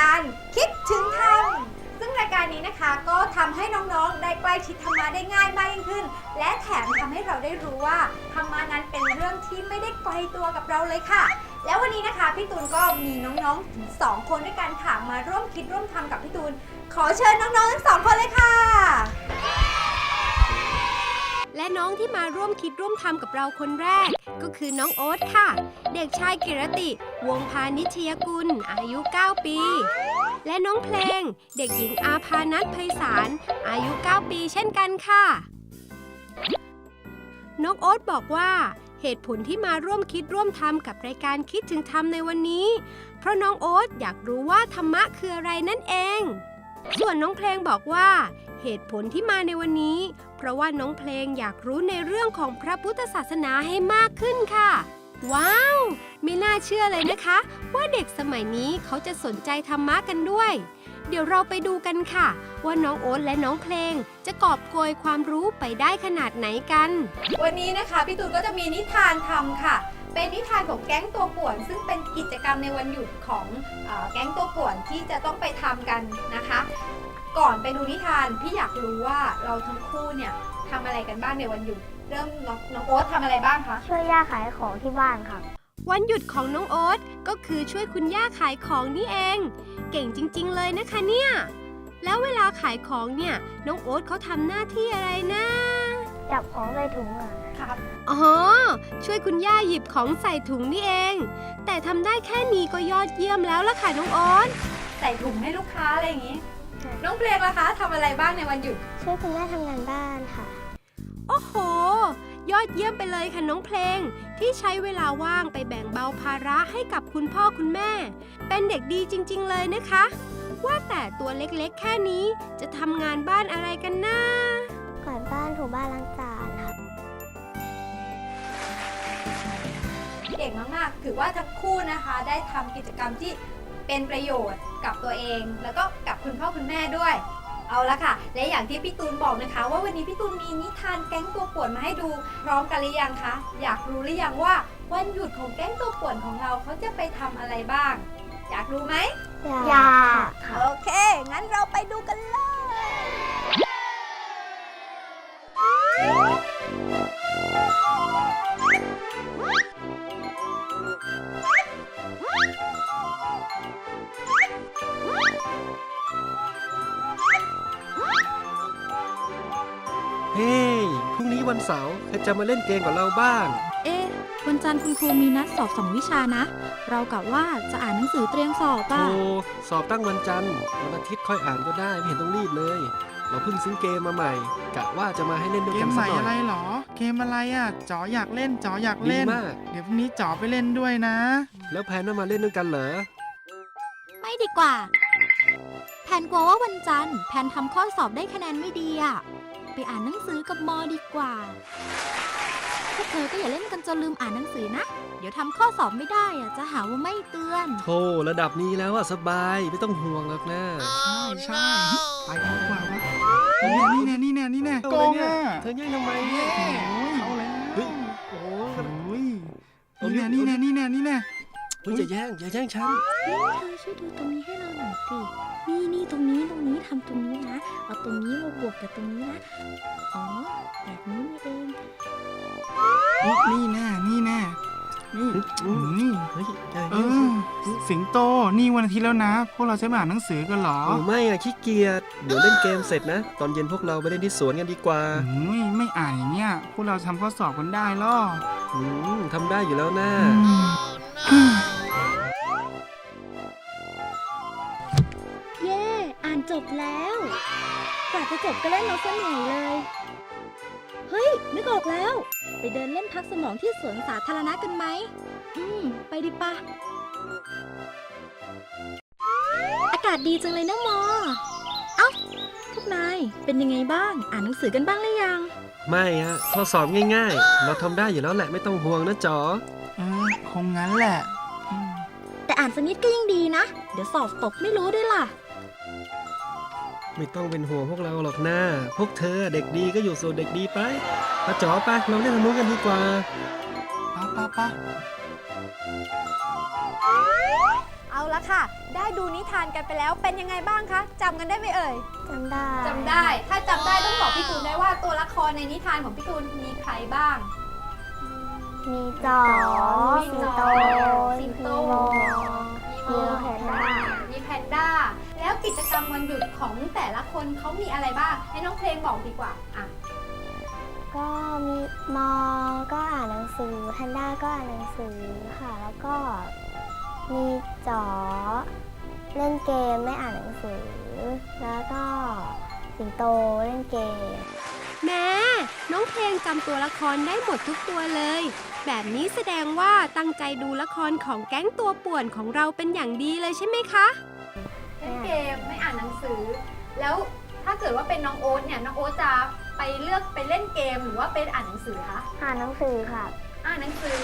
การคิดถึงธรรมซึ่งรายการนี้นะคะก็ทำให้น้องๆ ได้ใกล้ชิดธรรมะได้ง่ายมากยิ่งขึ้น และแถมทำให้เราได้รู้ว่าธรรมะนั้นเป็นเรื่องที่ไม่ได้ไกลตัวกับเราเลยค่ะ แล้ววันนี้นะคะพี่ตูนก็มีน้องๆถึงสองคนด้วยกันค่ะมาร่วมคิดร่วมทำกับพี่ตูน ขอเชิญน้องๆทั้งสองคนเลยค่ะ และน้องที่มาร่วมคิดร่วมทำกับเราคนแรก ก็คือน้องโอ๊ตค่ะ เด็กชายกิรติ วงพานิชยกุล อายุ 9 ปี และน้องเพลง เด็กหญิงอาภานัทไพศาล อายุ 9 ปีเช่นกันค่ะ น้องโอ๊ตบอกว่าเหตุผลที่มาร่วมคิดร่วมทำกับรายการคิดถึงธรรมในวันนี้ เพราะน้องโอ๊ตอยากรู้ว่าธรรมะคืออะไรนั่นเอง ส่วนน้องเพลงบอกว่า เหตุผลที่มาในวันนี้ เพราะว่าน้องเพลงอยากรู้ในเรื่องของพระพุทธศาสนาให้มากขึ้นค่ะ ว้าว ไม่น่าเชื่อเลยนะคะ ว่าเด็กสมัยนี้เขาจะสนใจธรรมะกันด้วย เดี๋ยวเราไปดูกันค่ะ ว่าน้องโอ๊ตและน้องเพลง จะกอบโกยความรู้ไปได้ขนาดไหนกัน วันนี้นะคะพี่ตูนก็จะมีนิทานทำค่ะ เป็นนิทานของแก๊งตัวป่วน ซึ่งเป็นกิจกรรมในวันหยุดของเออแก๊งตัวป่วนที่จะต้องไปทำกันนะคะ ก่อนไปดูนิทานพี่อยากรู้ว่าเราทั้งคู่เนี่ยทำอะไรกันบ้างในวันหยุด เริ่มน้องน้องโอ๊ตทำอะไรบ้างคะ ช่วยย่าขายของที่บ้านครับ วันหยุดของน้องโอ๊ตก็คือช่วยคุณย่าขายของนี่เอง เก่งจริง ๆ เลยนะคะเนี่ย แล้วเวลาขายของเนี่ยน้องโอ๊ตเขาทำหน้าที่อะไรนะ จับของใส่ถุงอะครับ อ๋อ ช่วยคุณย่าหยิบของใส่ถุงนี่เอง แต่ทำได้แค่นี้ก็ยอดเยี่ยมแล้วล่ะค่ะน้องโอ๊ต ใส่ถุงให้ลูกค้าอะไรอย่างนี้ น้องเพลงล่ะคะทำอะไรบ้างในวันหยุด ช่วยคุณแม่ทำงานบ้านค่ะ โอ้โห ยอดเยี่ยมไปเลยค่ะน้องเพลง ที่ใช้เวลาว่างไปแบ่งเบาภาระให้กับคุณพ่อคุณแม่ เป็นเด็กดีจริง ๆ เลยนะคะ ว่าแต่ตัวเล็กๆ แค่นี้จะทำงานบ้านอะไรกันนะกวาดบ้านถูบ้านล้างจานครับเก่งมากๆ ถือว่าทั้งคู่นะคะ ได้ทำกิจกรรมที่ เป็นประโยชน์กับตัวเอง แล้วก็กับคุณพ่อคุณแม่ด้วย เอาละค่ะ และอย่างที่พี่ตูนบอกนะคะ ว่าวันนี้พี่ตูนมีนิทานแก๊งตัวป่วนมาให้ดู พร้อมกันหรือยังคะอยากรู้หรือยังว่าวันหยุดของแก๊งตัวป่วนของเราเขาจะไปทำอะไรบ้าง อยากรู้ไหม อยากค่ะโอเค งั้นเราไปดูกันเลย วันเสาร์ใครจะมาเล่นเกมกับเราบ้าง เอ๊ะวันจันทร์คุณครูมีนัดสอบสองวิชานะ เรากะว่าจะอ่านหนังสือเตรียมสอบโอ้อะสอบตั้งวันจันทร์วันอาทิตย์ค่อยอ่านก็ได้ไม่เห็นต้องรีบเลย เราเพิ่งซื้อเกมมาใหม่ กะว่าจะมาให้เล่นด้วยเกกัมนสัใหกม่หน่อะไรอยหรอ เกมอะไรอะ จ๋ออยากเล่น จ๋ออยากดีเล่น มาก เดี๋ยวพรุ่งนี้จ๋อไปเล่นด้วยนะ แล้วแพนว่ามาเล่นด้วยกันเหรอไม่ดีกว่า แพนกลัวว่าวันจันทร์แพนทำข้อสอบได้คะแนนไม่ดีอะ ไปอ่านหนังสือกับมอดีกว่า พวกเธอก็อย่าเล่นกันจนลืมอ่านหนังสือนะ เดี๋ยวทำข้อสอบไม่ได้อะจะหาว่าไม่เตือน โธ่ระดับนี้แล้วอะสบายไม่ต้องห่วงหรอกนะใช่ใช่ไปดีกว่าวะนี่แน่นี่แน่นี่แน่เอาโกเลยงเนี่ยอะเธอแย่งทำไมโอ้เนี่ยยเอาแล้วเฮ้ยโอ้โหโอ้ยเอานี่ดิแน่นี่แน่นี่แน่นี่แน่ เฮ้ยอย่าแย่งอย่าแย่งฉันเธอช่วยดูตรงนี้ให้เราหน่อยสิ นี่นี่ตรงนี้ตรงนี้ทำตรงนี้นะ เอาตรงนี้มาบวกกับตรงนี้นะ อ๋อ แบบนี้นี่เอง นี่แน่นี่แน่ นี่อือืมมเฮ้ยเอแย่งสิอสิงโต นี่วันอาทิตย์แล้วนะ พวกเราจะมาอ่านหนังสือกันเหรอ โอ้ไม่อะขี้เกียจเดี๋ยวเล่นเกมเสร็จนะ ตอนเย็นพวกเราไปเล่นที่สวนกันดีกว่าอุ้ยไม่อ่านอย่างเงี้ย พวกเราทำข้อสอบกันได้หรออืมทำได้อยู่แล้วนะเย่อ่านจบแล้วกว่าจะจบก็เล่นเราซะเหนื่อยเลย เฮ้ย นึกออกแล้ว ไปเดินเล่นพักสมองที่สวนสาธารณะกันไหม อืม ไปดิปะ อากาศดีจังเลยนะมอ เอ้า พวกนาย เป็นยังไงบ้าง อ่านหนังสือกันบ้างหรือยัง ไม่ฮะข้อสอบง่ายๆ เราทำได้อยู่แล้วแหละไม่ต้องห่วงนะจ๋อเออคงงั้นแหละอืมแต่อ่านสักนิดก็ยังดีนะ เดี๋ยวสอบตกไม่รู้ด้วยล่ะ ไม่ต้องเป็นห่วงพวกเราหรอกนะพวกเธอเด็กดีก็อยู่ส่วนเด็กดีไปมาจ๋อไปเราเล่นทางนู้นกันดีกว่าป้าป้าป้าเอาละค่ะ ได้ดูนิทานกันไปแล้วเป็นยังไงบ้างคะจำกันได้ไหมเอ่ยจำได้จำได้ ถ้าจำได้ต้องบอกพี่ตูนได้ว่าตัวละครในนิทานของพี่ตูนมีใครบ้าง มีจอมีสิงจอโตสิงโตมีโมมีแพนด้ามีแพนด้าแล้ว กิจกรรมวันหยุดของแต่ละคนเขามีอะไรบ้าง ให้น้องเพลงบอกดีกว่าอะก็มีมอ ก็อ่านหนังสือแพนด้าก็อ่านหนังสือค่ะ แล้วก็มีจอเล่นเกมไม่อ่านหนังสือ แล้วก็สิงโตเล่นเกม แม้น้องเพลงจำตัวละครได้หมดทุกตัวเลย แบบนี้แสดงว่าตั้งใจดูละครของแก๊งตัวป่วนของเราเป็นอย่างดีเลยใช่ไหมคะ เล่นเกมไม่อ่านหนังสือ แล้วถ้าเกิดว่าเป็นน้องโอ๊ตเนี่ยน้องโอ๊ตจะไปเลือกไปเล่นเกมหรือว่าไปอ่านหนังสือคะอ่านหนังสือค่ะ อ่านหนังสือ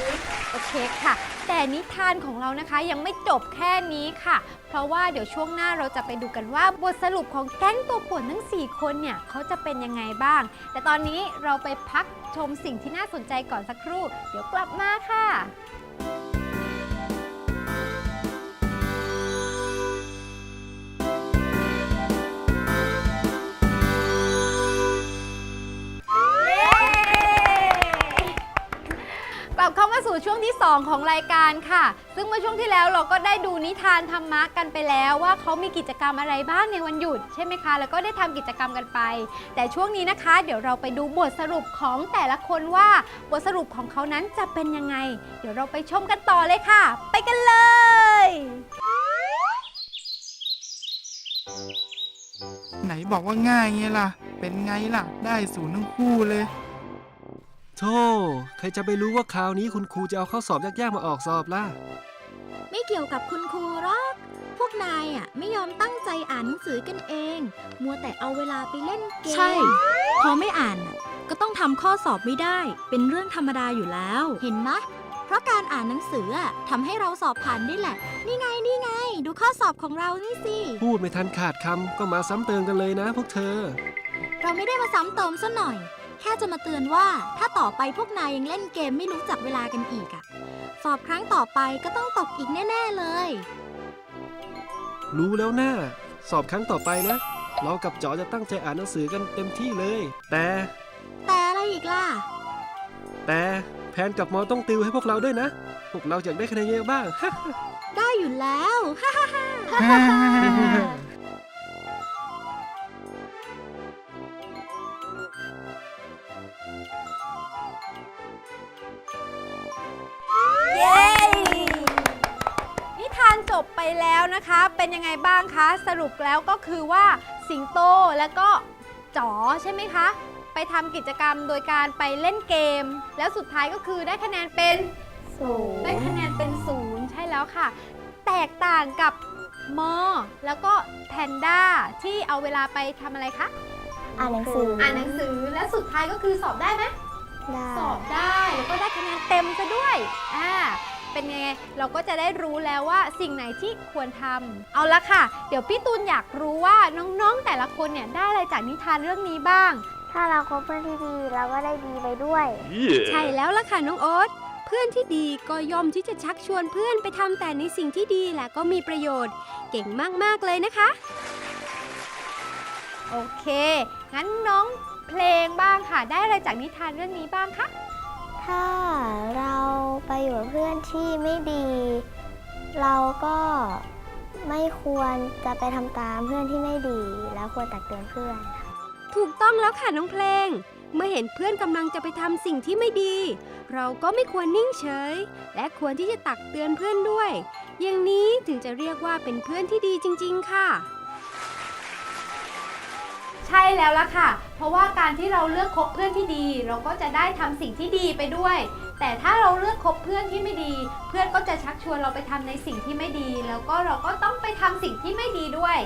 โอเคค่ะ แต่นิทานของเรานะคะยังไม่จบแค่นี้ค่ะ เพราะว่าเดี๋ยวช่วงหน้าเราจะไปดูกันว่าบทสรุปของแก๊งตัวป่วนทั้ง 4 คนเนี่ยเขาจะเป็นยังไงบ้าง แต่ตอนนี้เราไปพักชมสิ่งที่น่าสนใจก่อนสักครู่ เดี๋ยวกลับมาค่ะ สู่ช่วงที่ 2 ของรายการค่ะ ซึ่งเมื่อช่วงที่แล้วเราก็ได้ดูนิทานธรรมะกันไปแล้วว่าเขามีกิจกรรมอะไรบ้างในวันหยุดใช่ไหมคะ แล้วก็ได้ทำกิจกรรมกันไป แต่ช่วงนี้นะคะ เดี๋ยวเราไปดูบทสรุปของแต่ละคนว่าบทสรุปของเขานั้นจะเป็นยังไง เดี๋ยวเราไปชมกันต่อเลยค่ะ ไปกันเลยไหนบอกว่าง่ายไงล่ะ เป็นไงล่ะ ได้ศูนย์ทั้งคู่เลย โธ่ใครจะไปรู้ว่าคราวนี้คุณครูจะเอาข้อสอบยากๆมาออกสอบล่ะ ไม่เกี่ยวกับคุณครูหรอก พวกนายอะไม่ยอมตั้งใจอ่านหนังสือกันเอง มัวแต่เอาเวลาไปเล่นเกม ใช่ พอไม่อ่านน่ะก็ต้องทำข้อสอบไม่ได้ เป็นเรื่องธรรมดาอยู่แล้ว เห็นไหมเพราะการอ่านหนังสืออะทำให้เราสอบผ่านได้แหละ นี่ไงนี่ไง ดูข้อสอบของเรานี่สิ พูดไม่ทันขาดคำก็มาซ้ำเติมกันเลยนะพวกเธอ เราไม่ได้มาซ้ำเติมซะหน่อย แค่จะมาเตือนว่าถ้าต่อไปพวกนายยังเล่นเกมไม่รู้จักเวลากันอีกอะสอบครั้งต่อไปก็ต้องตกอีกแน่ๆเลย รู้แล้วนะ่าสอบครั้งต่อไปนะ เรากับจอจะตั้งใจอ่านหนังสือกันเต็มที่เลย แต่ แต่อะไรอีกล่ะ แต่แพนกับหมอต้องติวให้พวกเราด้วยนะ พวกเราอยากได้คะแนนเยอะบ้าง ได้อยู่แล้วเบไปแล้วนะคะ เป็นยังไงบ้างคะ สรุปแล้วก็คือว่าสิงโตแล้วก็จ๋อใช่ไหมคะ ไปทำกิจกรรมโดยการไปเล่นเกม แล้วสุดท้ายก็คือได้คะแนนเป็นศูนได้ย์คะแนนเป็นศูนย์ใช่แล้วค่ะ แตกต่างกับมอ แล้วก็แพนด้าที่เอาเวลาไปทำอะไรคะอ่านหนังสืออ่านหนังสือและสุดท้ายก็คือสอบได้ไหมได้ สอบได้แล้วก็ได้คะแนนเต็มซะด้วยอ่า เป็นไง เราก็จะได้รู้แล้วว่าสิ่งไหนที่ควรทำเอาละค่ะ เดี๋ยวพี่ตูนอยากรู้ว่าน้องๆแต่ละคนเนี่ยได้อะไรจากนิทานเรื่องนี้บ้าง ถ้าเราคบเพื่อนที่ดีเราก็ได้ดีไปด้วย ใช่แล้วล่ะค่ะน้องโอ๊ตเพื่อนที่ดีก็ย่อมที่จะชักชวนเพื่อนไปทำแต่ในสิ่งที่ดีและก็มีประโยชน์ เก่งมาก ๆ เลยนะคะ โอเค งั้นน้องเพลงบ้างค่ะ ได้อะไรจากนิทานเรื่องนี้บ้างคะ ถ้าเราไปอยู่กับเพื่อนที่ไม่ดี เราก็ไม่ควรจะไปทำตามเพื่อนที่ไม่ดี แล้วควรตักเตือนเพื่อนถูกต้องแล้วค่ะน้องเพลง เมื่อเห็นเพื่อนกำลังจะไปทำสิ่งที่ไม่ดี เราก็ไม่ควรนิ่งเฉย และควรที่จะตักเตือนเพื่อนด้วย อย่างนี้ถึงจะเรียกว่าเป็นเพื่อนที่ดีจริง ๆ ค่ะ ใช่แล้วล่ะค่ะ เพราะว่าการที่เราเลือกคบเพื่อนที่ดี เราก็จะได้ทำสิ่งที่ดีไปด้วย แต่ถ้าเราเลือกคบเพื่อนที่ไม่ดี เพื่อนก็จะชักชวนเราไปทำในสิ่งที่ไม่ดี แล้วก็เราก็ต้องไปทำสิ่งที่ไม่ดีด้วย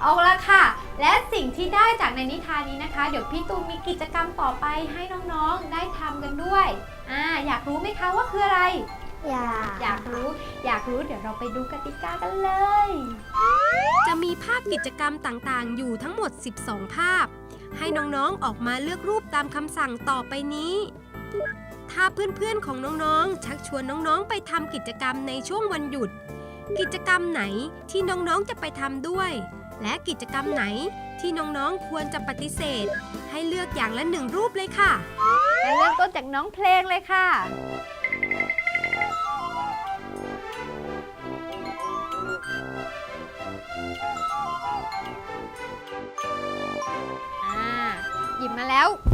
เอาละค่ะ และสิ่งที่ได้จากในนิทานนี้นะคะ เดี๋ยวพี่ตูนมีกิจกรรมต่อไปให้น้องๆได้ทำกันด้วยอ่าอยากรู้ไหมคะว่าคืออะไร อย่าอยากรู้ อยากรู้เดี๋ยวเราไปดูกติกากันเลย จะมีภาพกิจกรรมต่างๆ อยู่ทั้งหมด 12 ภาพ ให้น้องๆ ออกมาเลือกรูปตามคำสั่งต่อไปนี้ ถ้าเพื่อนๆ ของน้องๆ ชักชวนน้องๆ ไปทำกิจกรรมในช่วงวันหยุด กิจกรรมไหนที่น้องๆ จะไปทำด้วย และกิจกรรมไหนที่น้องๆ ควรจะปฏิเสธ ให้เลือกอย่างละหนึ่งรูปเลยค่ะและเริ่มต้นจากน้องเพลงเลยค่ะ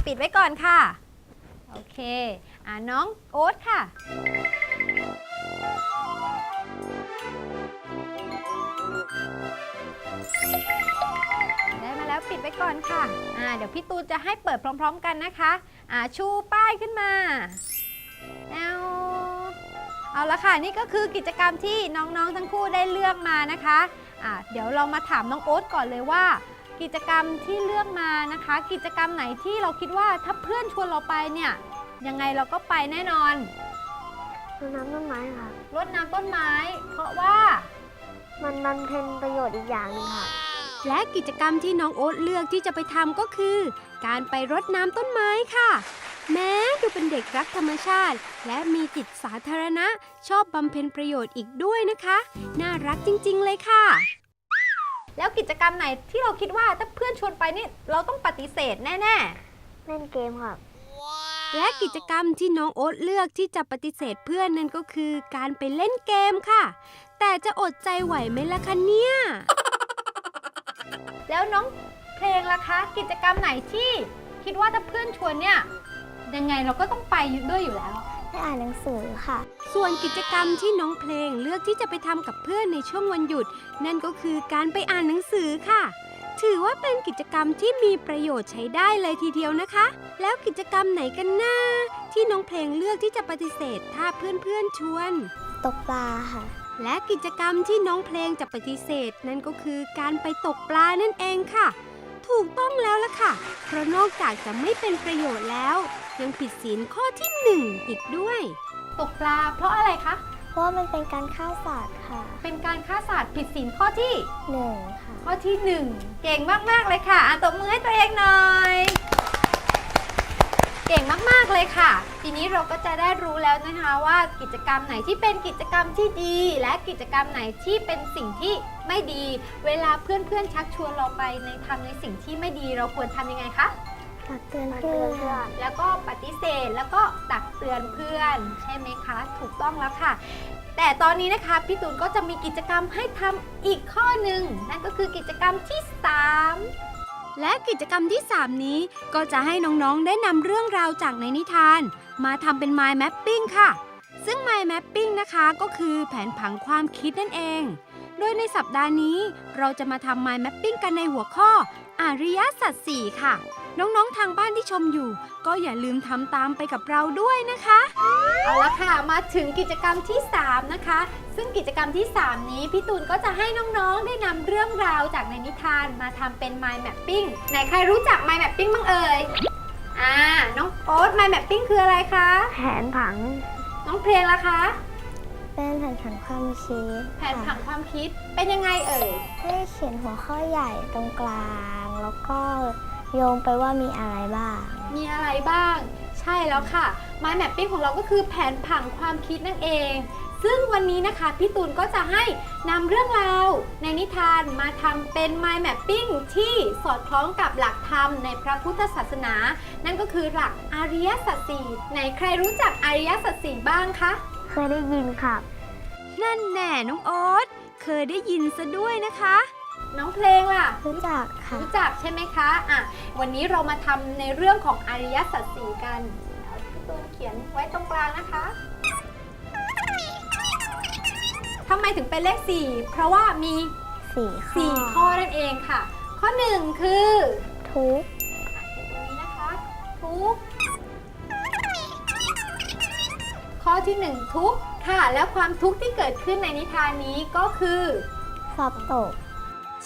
ปิดไว้ก่อนค่ะ โอเคอ่าน้องโอ๊ตค่ะ ได้มาแล้วปิดไว้ก่อนค่ะอ่าเดี๋ยวพี่ตูนจะให้เปิดพร้อม ๆ กันนะคะอ่าชูป้ายขึ้นมาเอาเอาละค่ะ นี่ก็คือกิจกรรมที่น้องๆทั้งคู่ได้เลือกมานะคะอ่าเดี๋ยวเรามาถามน้องโอ๊ตก่อนเลยว่า กิจกรรมที่เลือกมานะคะ กิจกรรมไหนที่เราคิดว่าถ้าเพื่อนชวนเราไปเนี่ยยังไงเราก็ไปแน่นอนรดน้ำต้นไม้ค่ะรดน้ำต้นไม้ เพราะว่ามันมันเป็นประโยชน์อีกอย่างหนึงค่ะ และกิจกรรมที่น้องโอ๊ตเลือกที่จะไปทำก็คือ การไปรดน้ำต้นไม้ค่ะ แม้ดูเป็นเด็กรักธรรมชาติ และมีจิตสาธารณะ ชอบบำเพ็ญประโยชน์อีกด้วยนะคะ น่ารักจริง ๆ เลยค่ะ แล้วกิจกรรมไหนที่เราคิดว่าถ้าเพื่อนชวนไปนี่เราต้องปฏิเสธแน่ เล่นเกมค่ะและกิจกรรมที่น้องโอ๊ตเลือกที่จะปฏิเสธเพื่อนนั่นก็คือการไปเล่นเกมค่ะ แต่จะอดใจไหวไหมล่ะคะเนี่ย ๆ แล้วน้องเพลงล่ะคะ กิจกรรมไหนที่คิดว่าถ้าเพื่อนชวนเนี่ยยังไงเราก็ต้องไปด้วยอยู่แล้ว ได้อ่านหนังสือค่ะ ส่วนกิจกรรมที่น้องเพลงเลือกที่จะไปทำกับเพื่อนในช่วงวันหยุด นั่นก็คือการไปอ่านหนังสือค่ะ ถือว่าเป็นกิจกรรมที่มีประโยชน์ใช้ได้เลยทีเดียวนะคะ แล้วกิจกรรมไหนกันนะที่น้องเพลงเลือกที่จะปฏิเสธถ้าเพื่อนๆชวน ตกปลาค่ะ และกิจกรรมที่น้องเพลงจะปฏิเสธ นั่นก็คือการไปตกปลานั่นเองค่ะ ถูกต้องแล้วล่ะค่ะ เพราะนอกจากจะไม่เป็นประโยชน์แล้ว ยังผิดศีลข้อที่หนึ่งอีกด้วย ตกปลาเพราะอะไรคะ เพราะว่ามันเป็นการฆ่าสัตว์ค่ะเป็นการฆ่าสัตว์ผิดศีลข้อที่ หนึ่งค่ะ ข้อที่หนึ่งเก่งมากๆเลยค่ะอะตบมือให้ตัวเองหน่อย เก่งมากๆเลยค่ะ ทีนี้เราก็จะได้รู้แล้วนะคะว่ากิจกรรมไหนที่เป็นกิจกรรมที่ดี และกิจกรรมไหนที่เป็นสิ่งที่ไม่ดี เวลาเพื่อนๆชักชวนเราไปในทำในสิ่งที่ไม่ดีเราควรทำยังไงคะ ตักเตือนเพื่อน แล้วก็ปฏิเสธแล้วก็ตักเตือนเพื่อน ใช่ไหมคะ ถูกต้องแล้วค่ะ แต่ตอนนี้นะคะพี่ตูนก็จะมีกิจกรรมให้ทำอีกข้อหนึ่งนั่นก็คือกิจกรรมที่3และกิจกรรมที่ 3 นี้ก็จะให้น้องๆได้นำเรื่องราวจากในนิทาน มาทำเป็น mind mapping ค่ะ ซึ่ง mind mapping นะคะก็คือแผนผังความคิดนั่นเอง โดยในสัปดาห์นี้เราจะมาทำ mind mapping กันในหัวข้ออริยสัจสี่ค่ะ น้องๆทางบ้านที่ชมอยู่ ก็อย่าลืมทำตามไปกับเราด้วยนะคะ เอาละค่ะ มาถึงกิจกรรมที่ 3 นะคะ ซึ่งกิจกรรมที่ 3 นี้พี่ตูนก็จะให้น้องๆ ได้นำเรื่องราวจากในนิทานมาทำเป็น mind mapping ไหนใครรู้จัก mind mapping บ้างเอ่ย อ่า น้องโอ๊ต mind mapping คืออะไรคะ แผนผัง น้องเพลงล่ะคะ เป็นแผนผังความคิดแผนผังความคิด เป็นยังไงเอ่ย ให้เขียนหัวข้อใหญ่ตรงกลาง แล้วก็ โยงไปว่ามีอะไรบ้าง มีอะไรบ้าง ใช่แล้วค่ะ mind mapping ของเราก็คือแผนผังความคิดนั่นเอง ซึ่งวันนี้นะคะพี่ตูนก็จะให้นำเรื่องราวในนิทานมาทำเป็น mind mapping ที่สอดคล้องกับหลักธรรมในพระพุทธศาสนา นั่นก็คือหลักอริยสัจสี่ไหนใครรู้จักอริยสัจสี่บ้างคะ เคยได้ยินค่ะ นั่นแน่น้องโอ๊ตเคยได้ยินซะด้วยนะคะ น้องเพลงล่ะ รู้จักค่ะ รู้จักใช่ไหมคะอะวันนี้เรามาทำในเรื่องของอริยสัจสี่กันเอาพี่ตูนเขียนไว้ตรงกลางนะคะทำไมถึงเป็นเลข 4 เพราะว่ามี สี่ข้อ4 ข้อนั่นเองค่ะ ข้อ 1 คือทุกข์เขียนตรงนี้นะคะทุกข์ข้อที่ 1 ทุกข์ค่ะ แล้วความทุกข์ที่เกิดขึ้นในนิทานนี้ก็คือ สอบตก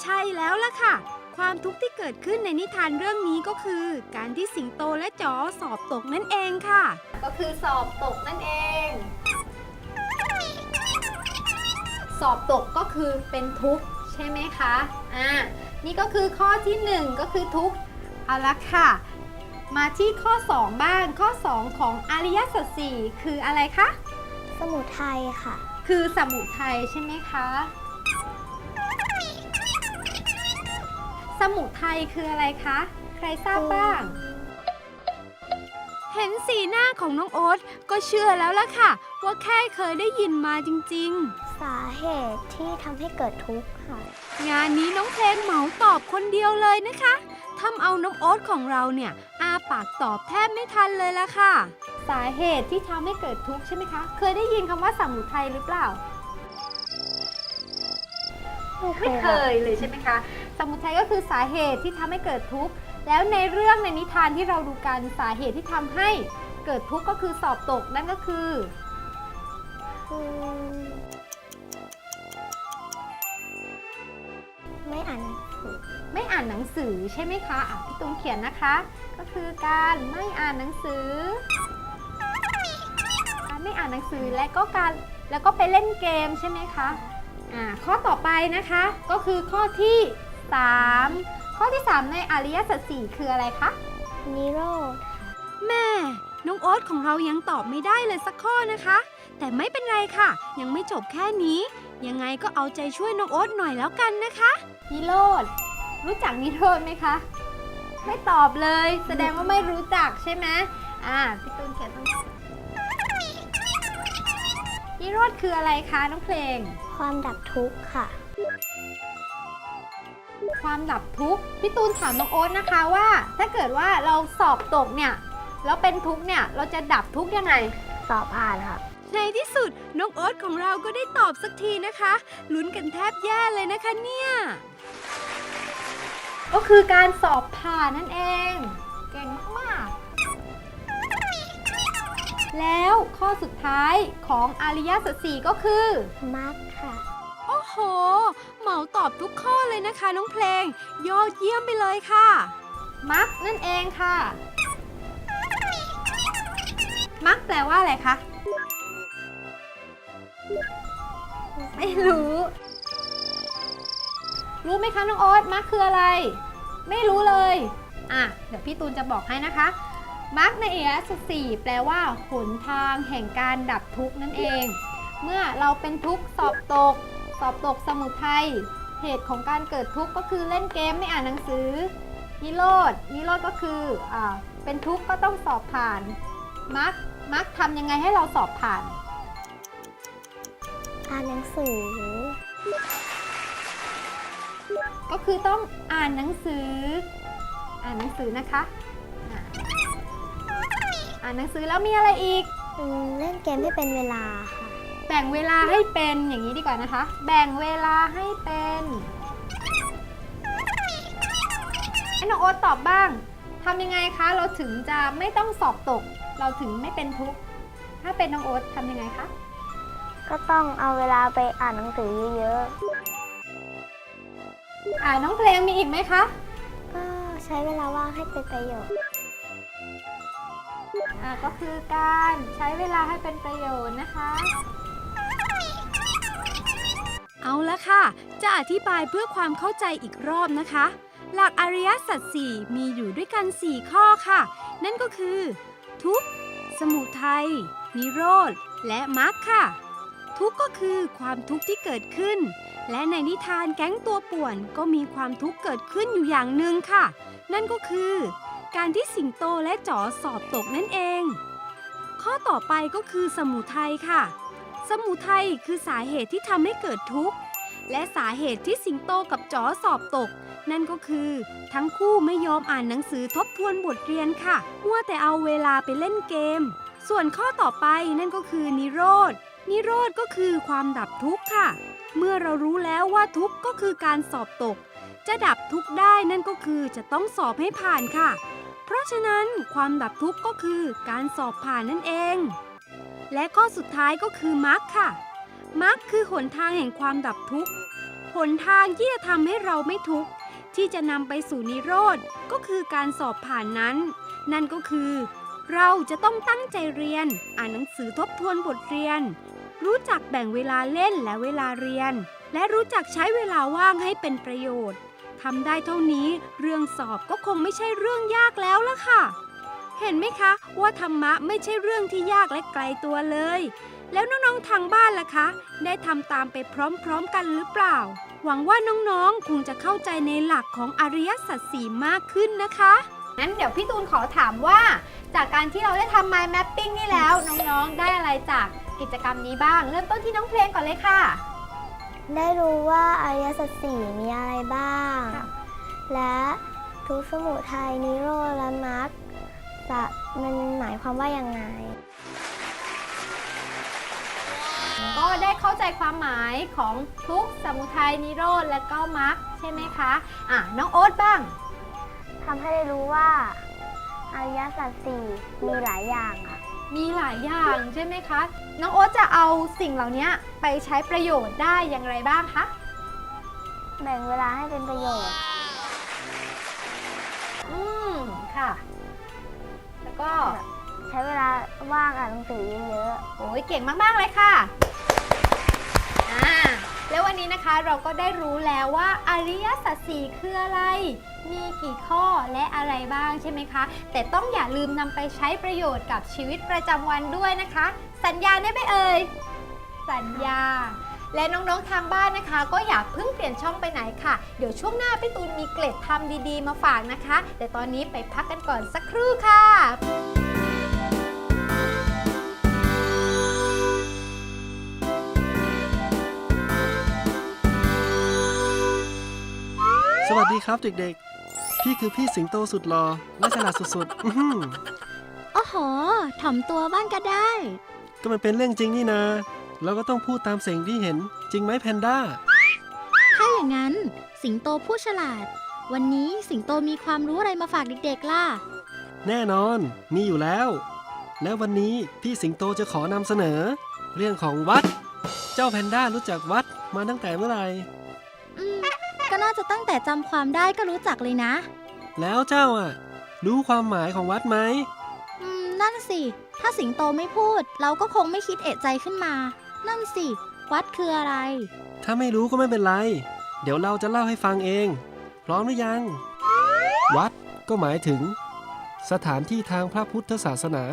ใช่แล้วล่ะค่ะ ความทุกข์ที่เกิดขึ้นในนิทานเรื่องนี้ก็คือ การที่สิงโตและจอสอบตกนั่นเองค่ะ ก็คือสอบตกนั่นเอง สอบตกก็คือเป็นทุกข์ใช่ไหมคะ อ่า นี่ก็คือข้อที่ 1 ก็คือทุกข์ เอาละค่ะ มาที่ข้อ 2 บ้าง ข้อ 2 ของอริยสัจสี่คืออะไรคะ สมุทัยค่ะสคือสมุทัยใช่ไหมคะ มุทัยคืออะไรคะ ใครทราบบ้าง เห็นสีหน้าของน้องโอ๊ตก็เชื่อแล้วล่ะค่ะ ว่าแค่เคยได้ยินมาจริงๆสาเหตุที่ทำให้เกิดทุกข์ค่ะงานนี้น้องเพลงเหมาตอบคนเดียวเลยนะคะทำเอาน้องโอ๊ตของเราเนี่ยอาปากตอบแทบไม่ทันเลยละค่ะ สาเหตุที่ทำให้เกิดทุกข์ใช่ไหมคะ เคยได้ยินคำว่าสมุทัยหรือเปล่า ไม่เคยเลยใช่ไหมคะ สมุทัยก็คือสาเหตุที่ทำให้เกิดทุกข์ แล้วในเรื่องในนิทานที่เราดูกันสาเหตุที่ทำให้เกิดทุกข์ก็คือสอบตกนั่นก็คือ อืมไม่อ่านหนังสือไม่อ่านหนังสือใช่ไหมคะอะพี่ตุ้มเขียนนะคะ ก็คือการไม่อ่านหนังสือ การไม่อ่านหนังสือและก็การแล้วก็ไปเล่นเกมใช่ไหมคะ อ่าข้อต่อไปนะคะก็คือข้อที่ 3 ข้อที่ 3 ในอริยสัจสี่คืออะไรคะนิโรธแม่น้องโอ๊ตของเรายังตอบไม่ได้เลยสักข้อนะคะ แต่ไม่เป็นไรค่ะ ยังไม่จบแค่นี้ ยังไงก็เอาใจช่วยน้องโอ๊ตหน่อยแล้วกันนะคะนิโรธรู้จักนิโรธไหมคะ ไม่ตอบเลย แสดงว่าไม่รู้จักใช่ไหมอ่าพี่ตูนเขียนตรงนี้นิโรธคืออะไรคะน้องเพลง ความดับทุกข์ค่ะ ความดับทุกข์พี่ตูนถามน้องโอ๊ตนะคะว่า ถ้าเกิดว่าเราสอบตกเนี่ยแล้วเป็นทุกข์เนี่ยเราจะดับทุกข์ยังไง สอบผ่านค่ะ ในที่สุดน้องโอ๊ตของเราก็ได้ตอบสักทีนะคะลุ้นกันแทบแย่เลยนะคะเนี่ย ก็คือการสอบผ่านนั่นเอง เก่งมากๆ แล้วข้อสุดท้ายของอริยสัจสี่ก็คือมรรคค่ะ โอ้โห เหมาตอบทุกข้อเลยนะคะน้องเพลง ยอดเยี่ยมไปเลยค่ะมักนั่นเองค่ะ มักแปลว่าอะไรคะ ไม่รู้ รู้ไหมคะน้องโอ๊ตมักคืออะไร ไม่รู้เลย อะ เดี๋ยวพี่ตูนจะบอกให้นะคะ มักในเอสสี่แปลว่าหนทางแห่งการดับทุกข์นั่นเอง เมื่อเราเป็นทุกข์สอบตก สอบตกสมุทัยเหตุของการเกิดทุกข์ก็คือเล่นเกมไม่อ่านหนังสือ นิโรธนิโรธก็คืออ่าเป็นทุกข์ก็ต้องสอบผ่านมักมักทำยังไงให้เราสอบผ่าน อ่านหนังสือ ก็คือต้องอ่านหนังสือ อ่านหนังสือนะคะ อะอ่านหนังสือแล้วมีอะไรอีก อืมเล่นเกมให้เป็นเวลาค่ะ แบ่งเวลาให้เป็นอย่างนี้ดีกว่านะคะ แบ่งเวลาให้เป็นให้น้องโอ๊ตตอบบ้างทำยังไงคะ เราถึงจะไม่ต้องสอบตก เราถึงไม่เป็นทุกข์ถ้าเป็นน้องโอ๊ตทำยังไงคะ ก็ต้องเอาเวลาไปอ่านหนังสือเยอะอ่าน้องเพลงมีอีกไหมคะ ๆ ก็ใช้เวลาว่างให้เป็นประโยชน์ อ่าก็คือการใช้เวลาให้เป็นประโยชน์นะคะ เอาละค่ะ จะอธิบายเพื่อความเข้าใจอีกรอบนะคะ หลักอริยสัจสี่มีอยู่ด้วยกัน 4 ข้อค่ะ นั่นก็คือ ทุกข์ สมุทัย นิโรธ และมรรคค่ะ ทุกข์ก็คือความทุกข์ที่เกิดขึ้น และในนิทานแก๊งตัวป่วนก็มีความทุกข์เกิดขึ้นอยู่อย่างหนึ่งค่ะ นั่นก็คือ การที่สิงโตและจ๋อสอบตกนั่นเอง ข้อต่อไปก็คือสมุทัยค่ะ สมุทัยคือสาเหตุที่ทำให้เกิดทุกข์ และสาเหตุที่สิงโตกับจ๋อสอบตก นั่นก็คือ ทั้งคู่ไม่ยอมอ่านหนังสือทบทวนบทเรียนค่ะมัวแต่เอาเวลาไปเล่นเกม ส่วนข้อต่อไปนั่นก็คือนิโรธ นิโรธก็คือความดับทุกข์ค่ะ เมื่อเรารู้แล้วว่าทุกข์ก็คือการสอบตกจะดับทุกข์ได้นั่นก็คือจะต้องสอบให้ผ่านค่ะ เพราะฉะนั้นความดับทุกข์ก็คือการสอบผ่านนั่นเอง และข้อสุดท้ายก็คือมรรคค่ะมรรคคือหนทางแห่งความดับทุกข์หนทางที่จะทำให้เราไม่ทุกข์ที่จะนำไปสู่นิโรธก็คือการสอบผ่านนั้น นั่นก็คือ เราจะต้องตั้งใจเรียน อ่านหนังสือทบทวนบทเรียน รู้จักแบ่งเวลาเล่นและเวลาเรียน และรู้จักใช้เวลาว่างให้เป็นประโยชน์ ทำได้เท่านี้ เรื่องสอบก็คงไม่ใช่เรื่องยากแล้วล่ะค่ะ เห็นไหมคะว่าธรรมะไม่ใช่เรื่องที่ยากและไกลตัวเลย แล้วน้องๆทางบ้านล่ะคะ ได้ทำตามไปพร้อมๆกันหรือเปล่า หวังว่าน้องๆคงจะเข้าใจในหลักของอริยสัจสี่มากขึ้นนะคะงั้นเดี๋ยวพี่ตูนขอถามว่า จากการที่เราได้ทำ mind mapping นี่แล้ว น้องๆได้อะไรจากกิจกรรมนี้บ้าง เริ่มต้นที่น้องเพลงก่อนเลยค่ะ ได้รู้ว่าอริยสัจสี่มีอะไรบ้างค่ะและทุกข์สมุทัยนิโรธและมรรคจะมันหมายความว่ายังไง ก็ได้เข้าใจความหมายของทุกข์สมุทัยนิโรธและก็มรรคใช่ไหมคะอะน้องโอ๊ตบ้างทำให้ได้รู้ว่าอริยสัจสี่มีหลายอย่างค่ะ มีหลายอย่างใช่ไหมคะ น้องโอ๊ตจะเอาสิ่งเหล่านี้ไปใช้ประโยชน์ได้อย่างไรบ้างคะ แบ่งเวลาให้เป็นประโยชน์ อืมค่ะ แล้วก็ใช้เวลาว่างอ่านหนังสือเยอะโอ้ยเก่งมาก ๆ เลยค่ะ อ่า แล้ววันนี้นะคะเราก็ได้รู้แล้วว่าอริยสัจสี่คืออะไร มีกี่ข้อและอะไรบ้างใช่ไหมคะ แต่ต้องอย่าลืมนำไปใช้ประโยชน์กับชีวิตประจำวันด้วยนะคะ สัญญาได้ไหมเอ่ย สัญญา และน้องๆทางบ้านนะคะ ก็อย่าเพิ่งเปลี่ยนช่องไปไหนค่ะ เดี๋ยวช่วงหน้าพี่ตูนมีเกล็ดทำดีๆ มาฝากนะคะ แต่ตอนนี้ไปพักกันก่อนสักครู่ค่ะ วัสดีครับเด็กๆ พี่คือพี่สิงโตสุดหล่อและฉลาดสุดๆ อื้อหือโอ้โห ถ่อมตัวบ้างก็ได้ ก็มันเป็นเรื่องจริงนี่นาเราก็ต้องพูดตามสิ่งที่เห็น จริงไหมแพนด้า ถ้าอย่างนั้น สิงโตผู้ฉลาด วันนี้สิงโตมีความรู้อะไรมาฝากเด็กๆล่ะ แน่นอนมีอยู่แล้ว แล้ววันนี้พี่สิงโตจะขอนำเสนอ เรื่องของวัด เจ้าแพนด้ารู้จักวัดมาตั้งแต่เมื่อไหร่อืม ก็น่าจะตั้งแต่จำความได้ก็รู้จักเลยนะ แล้วเจ้าอะ รู้ความหมายของวัดไหม อืม นั่นสิ ถ้าสิงโตไม่พูด เราก็คงไม่คิดเอะใจขึ้นมา นั่นสิ วัดคืออะไร ถ้าไม่รู้ก็ไม่เป็นไร เดี๋ยวเราจะเล่าให้ฟังเอง พร้อมหรือยัง วัดก็หมายถึง สถานที่ทางพระพุทธศาสนา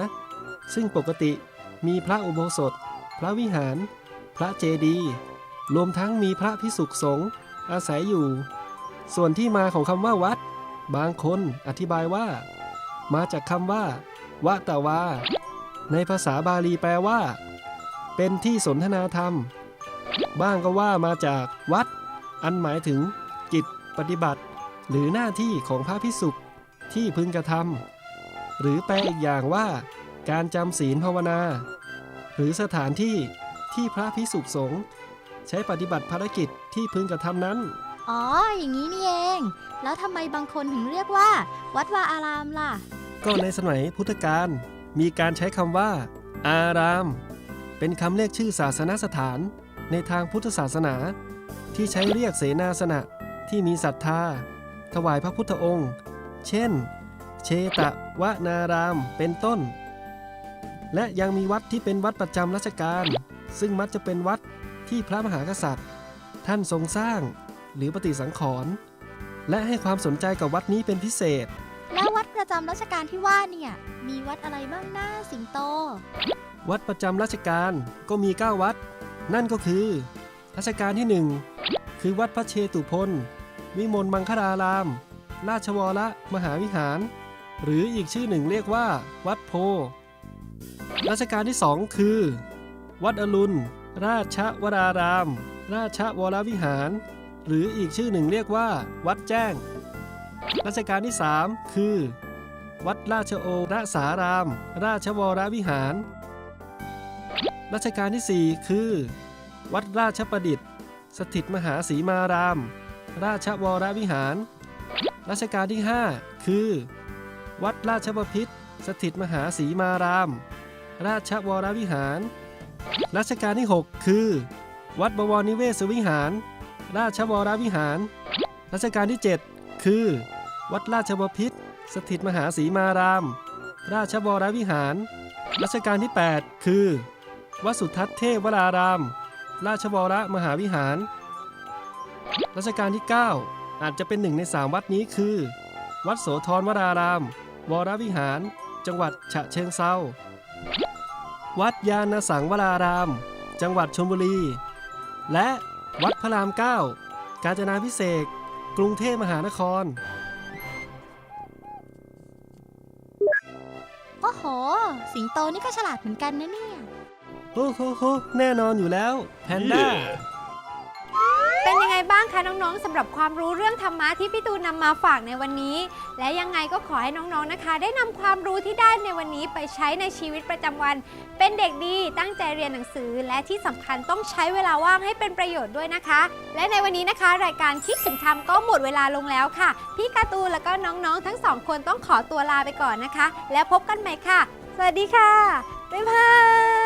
ซึ่งปกติมีพระอุโบสถ พระวิหาร พระเจดีย์รวมทั้งมีพระพิสุขสงฆ์ อาศัยอยู่ ส่วนที่มาของคำว่าวัด บางคนอธิบายว่า มาจากคำว่าวะตะวา ในภาษาบาลีแปลว่า เป็นที่สนทนาธรรม บ้างก็ว่ามาจากวัด อันหมายถึงกิจปฏิบัติ หรือหน้าที่ของพระพิสุขที่พึงกระทำหรือแปลอีกอย่างว่า การจำศีลภาวนา หรือสถานที่ที่พระพิสุขสงฆ์ ใช้ปฏิบัติภารกิจที่พึงกระทำนั้น อ๋อ อย่างนี้นี่เอง แล้วทำไมบางคนถึงเรียกว่า วัดวาอารามล่ะ ก็ในสมัยพุทธกาลมีการใช้คำว่า อาราม เป็นคำเรียกชื่อศาสนสถาน ในทางพุทธศาสนา ที่ใช้เรียกเสนาสนะที่มีศรัทธา ถวายพระพุทธองค์ เช่น เชตะวนารามเป็นต้น และยังมีวัดที่เป็นวัดประจำราชการ ซึ่งมักจะเป็นวัด ที่พระมหากษัตริย์ ท่านทรงสร้าง หรือปฏิสังขรณ์และให้ความสนใจกับวัดนี้เป็นพิเศษ แล้ววัดประจำราชการที่ว่าเนี่ย มีวัดอะไรบ้างนะสิงโต วัดประจำราชการก็มี 9 วัด นั่นก็คือ รัชกาลที่ 1 คือวัดพระเชตุพนวิมลมังคลาราม ราชวรมหาวิหาร หรืออีกชื่อหนึ่งเรียกว่า วัดโพ รัชกาลที่ 2 คือ วัดอรุณ ราชวราราม ราชวรวิหาร หรืออีกชื่อหนึ่งเรียกว่า วัดแจ้ง รัชกาลที่ 3 คือ วัดราชโอรสาราม ราชวรวิหาร รัชกาลที่ 4 คือ วัดราชประดิษฐ์ สถิตมหาสีมาราม ราชวรวิหาร รัชกาลที่ 5 คือ วัดราชบพิตรสถิตมหาสีมาราม ราชวรวิหาร รัชกาลที่ 6 คือ วัดบวรนิเวศวิหาร ราชวรวิหาร รัชกาลที่ 7 คือ วัดราชบพิตรสถิตมหาสีมาราม ราชวรวิหาร รัชกาลที่ 8 คือ วัดสุทัศน์เทพวราราม ราชวรมหาวิหาร รัชกาลที่ 9 อาจจะเป็นหนึ่งในสามวัดนี้คือ วัดโสธรวราราม วรวิหาร จังหวัดฉะเชิงเซา วัดยานสังวราราม จังหวัดชลบุรี และวัดพระรามเก้ากาญจนาพิเศษกกรุงเทพมหานคร โอ้โห สิงโตนี่ก็ฉลาดเหมือนกันนะเนี่ย โอ้โหโหแน่นอนอยู่แล้ว แพนด้า เป็นยังไงบ้างคะน้องๆสำหรับความรู้เรื่องธรรมะที่พี่ตูนนำมาฝากในวันนี้ และยังไงก็ขอให้น้องๆนะคะ ได้นำความรู้ที่ได้ในวันนี้ไปใช้ในชีวิตประจำวัน เป็นเด็กดีตั้งใจเรียนหนังสือ และที่สำคัญต้องใช้เวลาว่างให้เป็นประโยชน์ด้วยนะคะ และในวันนี้นะคะ รายการคิดถึงธรรมก็หมดเวลาลงแล้วค่ะ พี่การ์ตูนแล้วก็น้องๆ ทั้งสองคนต้องขอตัวลาไปก่อนนะคะ แล้วพบกันใหม่ค่ะ สวัสดีค่ะบ๊ายบาย